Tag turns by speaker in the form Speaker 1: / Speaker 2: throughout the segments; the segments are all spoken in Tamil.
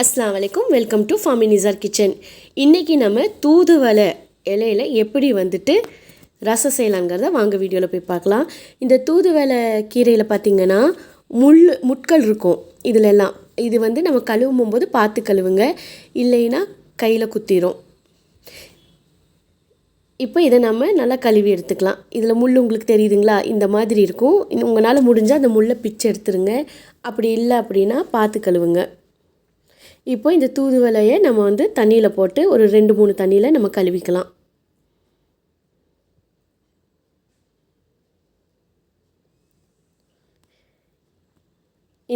Speaker 1: அஸ்லாம் வலைக்கும் வெல்கம் டு ஃபாமினிசார் கிச்சன். இன்றைக்கி நம்ம தூதுவளை இலையில எப்படி வந்துட்டு ரசம் செய்யலாங்கிறத வாங்க வீடியோவில் போய் பார்க்கலாம். இந்த தூதுவளை கீரையில் பார்த்திங்கன்னா முள் முட்கள் இருக்கும் இதில் எல்லாம் இது வந்து நம்ம கழுவும் போது பார்த்து கழுவுங்க. இல்லைன்னா கையில் குத்திரும். இப்போ இதை நம்ம நல்லா கழுவி எடுத்துக்கலாம். இதில் முள் உங்களுக்கு தெரியுதுங்களா? இந்த மாதிரி இருக்கும். உங்களால் முடிஞ்சால் அந்த முள்ளை பிச்சு எடுத்துருங்க. அப்படி இல்லை அப்படின்னா பார்த்து கழுவுங்க. இப்போ இந்த தூதுவலையை நம்ம வந்து தண்ணியில் போட்டு ஒரு ரெண்டு மூணு தண்ணியில் நம்ம கழுவிக்கலாம்.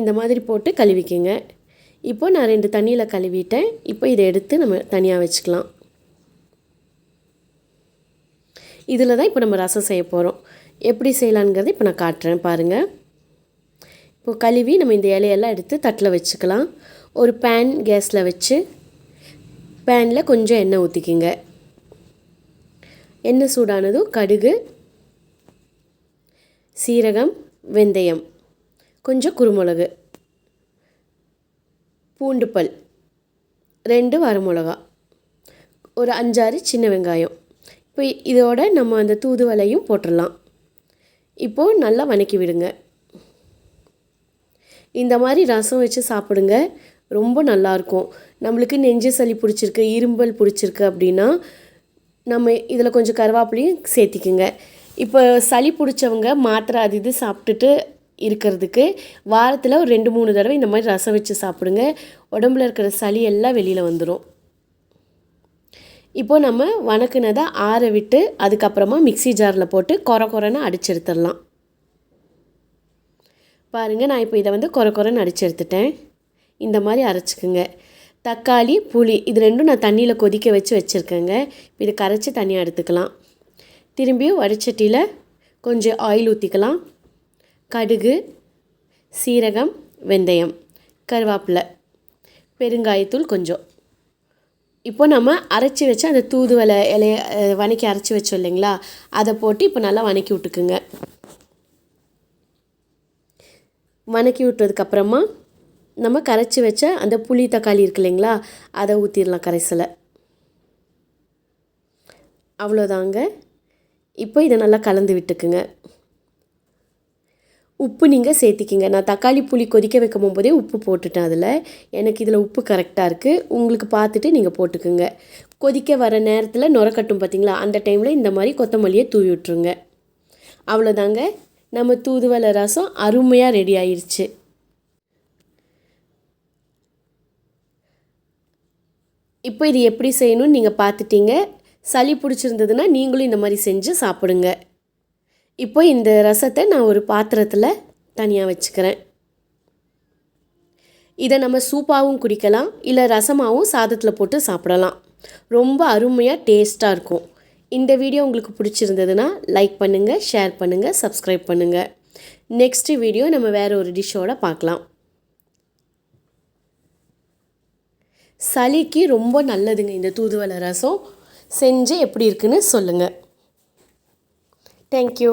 Speaker 1: இந்த மாதிரி போட்டு கழுவிக்கங்க. இப்போ நான் ரெண்டு தண்ணியில் கழுவிட்டேன். இப்போ இதை எடுத்து நம்ம தனியாக வச்சுக்கலாம். இதில் தான் இப்போ நம்ம ரசம் செய்ய போகிறோம் எப்படி செய்யலாங்கிறத இப்போ நான் காட்டுறேன் பாருங்கள் இப்போ கழுவி நம்ம இந்த இலையெல்லாம் எடுத்து தட்டில் வச்சுக்கலாம். ஒரு பேன் கேஸில் வச்சு பேனில் கொஞ்சம் எண்ணெய் ஊற்றிக்கிங்க எண்ணெய் சூடானதும் கடுகு சீரகம் வெந்தயம் கொஞ்சம் குருமிளகு பூண்டுப்பல் ரெண்டு வரமிளகா ஒரு அஞ்சாறு சின்ன வெங்காயம். இப்போ இதோட நம்ம அந்த தூதுவலையும் போட்டுடலாம். இப்போது நல்லா வணக்கி விடுங்க. இந்த மாதிரி ரசம் வச்சு சாப்பிடுங்க. ரொம்ப நல்லாயிருக்கும் நம்மளுக்கு நெஞ்சு சளி பிடிச்சிருக்கு இரும்பல் பிடிச்சிருக்கு அப்படின்னா நம்ம இதில் கொஞ்சம் கருவேப்பிலையும் சேர்த்திக்குங்க. இப்போ சளி பிடிச்சவங்க மாத்திரை அது இது சாப்பிட்டுட்டு இருக்கிறதுக்கு வாரத்தில் ஒரு ரெண்டு மூணு தடவை இந்த மாதிரி ரசம் வச்சு சாப்பிடுங்க. உடம்புல இருக்கிற சளி எல்லாம் வெளியில் வந்துடும் இப்போ நம்ம வணக்குனதை ஆற விட்டு அதுக்கப்புறமா மிக்சி ஜாரில் போட்டு கொர கொரன்னு அடிச்செடுத்துடலாம் பாருங்கள் நான் இப்போ இதை வந்து கொர கொரன்னு அடிச்செடுத்துட்டேன் இந்த மாதிரி அரைச்சிக்குங்க. தக்காளி புளி இது ரெண்டும் நான் தண்ணியில் கொதிக்க வச்சு வச்சுருக்கேங்க. இதை கரைச்சி தனியாக எடுத்துக்கலாம். திரும்பியும் வடிச்சட்டியில் கொஞ்சம் ஆயில் ஊற்றிக்கலாம் கடுகு சீரகம் வெந்தயம் கருவேப்பிலை பெருங்காயத்தூள் கொஞ்சம். இப்போ நம்ம அரைச்சி வச்சு அந்த தூதுவளை இலைய வணக்கி அரைச்சி வச்சோம் இல்லைங்களா? அதை போட்டு இப்போ நல்லா வணக்கி விட்டுக்குங்க. வணக்கி விட்டதுக்கப்புறமா நம்ம கரைச்சி வச்ச அந்த புளி தக்காளி இருக்கு இல்லைங்களா அதை ஊற்றிடலாம் கரைசலை. அவ்வளோதாங்க. இப்போ இதை நல்லா கலந்து விட்டுக்குங்க. உப்பு நீங்கள் சேர்த்திக்கிங்க. நான் தக்காளி புளி கொதிக்க வைக்கும் போதே உப்பு போட்டுட்டேன் அதில். எனக்கு இதில் உப்பு கரெக்டாக இருக்குது உங்களுக்கு பார்த்துட்டு நீங்கள் போட்டுக்குங்க. கொதிக்க வர நேரத்தில் நுரக்கட்டும் பார்த்தீங்களா அந்த டைமில் இந்த மாதிரி கொத்தமல்லியை தூவி விட்ருங்க அவ்வளோதாங்க. நம்ம தூதுவளை ரசம் அருமையாக ரெடி ஆயிடுச்சு இப்போ இது எப்படி செய்யணும்னு நீங்கள் பார்த்துட்டீங்க. சளி பிடிச்சிருந்ததுன்னா நீங்களும் இந்த மாதிரி செஞ்சு சாப்பிடுங்க. இப்போ இந்த ரசத்தை நான் ஒரு பாத்திரத்தில் தனியாக வச்சுக்கிறேன். இதை நம்ம சூப்பாகவும் குடிக்கலாம் இல்லை ரசமாகவும் சாதத்தில் போட்டு சாப்பிடலாம். ரொம்ப அருமையாக டேஸ்ட்டாக இருக்கும். இந்த வீடியோ உங்களுக்கு பிடிச்சிருந்ததுன்னா லைக் பண்ணுங்கள் ஷேர் பண்ணுங்கள் சப்ஸ்கிரைப் பண்ணுங்கள் நெக்ஸ்ட்டு வீடியோ நம்ம வேறு ஒரு டிஷ்ஷோட பார்க்கலாம். சளிக்கு ரொம்ப நல்லதுங்க இந்த தூதுவளை ரசம். செஞ்சு எப்படி இருக்குன்னு சொல்லுங்கள் தேங்க்யூ